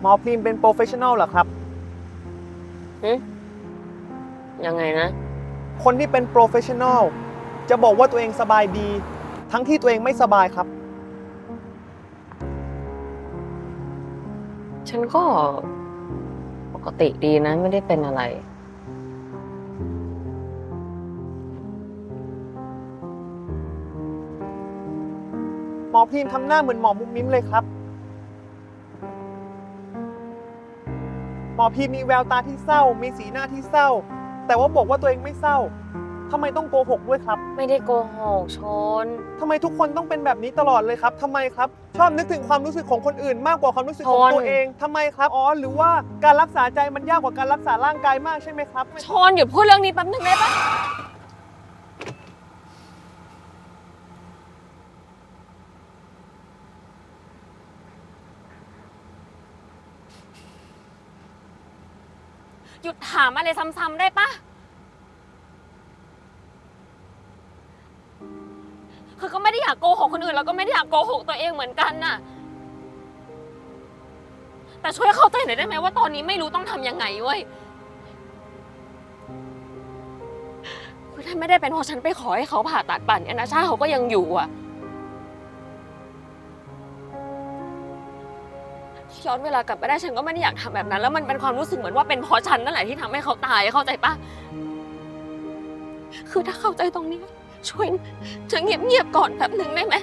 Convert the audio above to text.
หมอพรีมเป็นโปรเฟชชั่นอลเหรอครับยังไงนะ คนที่เป็นโปรเฟชชั่นอลจะบอกว่าตัวเองสบายดี ทั้งที่ตัวเองไม่สบายครับ ฉันก็ปกติดีนะ ไม่ได้เป็นอะไร อพรีมทำหน้าเหมือนหมอมุมมิ้มเลยครับ หมอพรีมมีแววตาที่เศร้า มีสีหน้าที่เศร้า แต่ว่าบอกว่าตัวเองไม่เศร้าทำไมต้องโกหกด้วยครับไม่ได้โกหกชน ทำไมทุกคนต้องเป็นแบบนี้ตลอดเลยครับทำไมครับ ชอบนึกถึงความรู้สึกของคนอื่นมากกว่าความรู้สึกของชนตัวเองทำไมครับอ๋อหรือว่าการรักษาใจมันยากกว่าการรักษาร่างกายมากใช่ไหมครับ ชนหยุดพูดเรื่องนี้แป๊บหนึงได้ปะ หยุดถามอะไรซ้ำๆได้ปะคือก็ไม่ได้อยากโกหกคนอื่นแล้วก็ไม่ได้อยากโกหกตัวเองเหมือนกันน่ะ แต่ช่วยเข้าใจหน่อยได้ไหมว่าตอนนี้ไม่รู้ต้องทำยังไงเว้ยคือถ้าไม่ได้เป็นเพราะฉันไปขอให้เขาผ่าตัดป่านเนี่ยนะชาเขาก็ยังอยู่อะ ย้อนเวลากลับไปได้ฉันก็ไม่ได้อยากทำแบบนั้น แล้วมันเป็นความรู้สึกเหมือนว่าเป็นเพราะฉันนั่นแหละที่ทำให้เขาตายเข้าใจปะคือถ้าเข้าใจตรงนี้ ช่วยจะเงียบๆก่อนแป๊บหนึ่งได้ไหม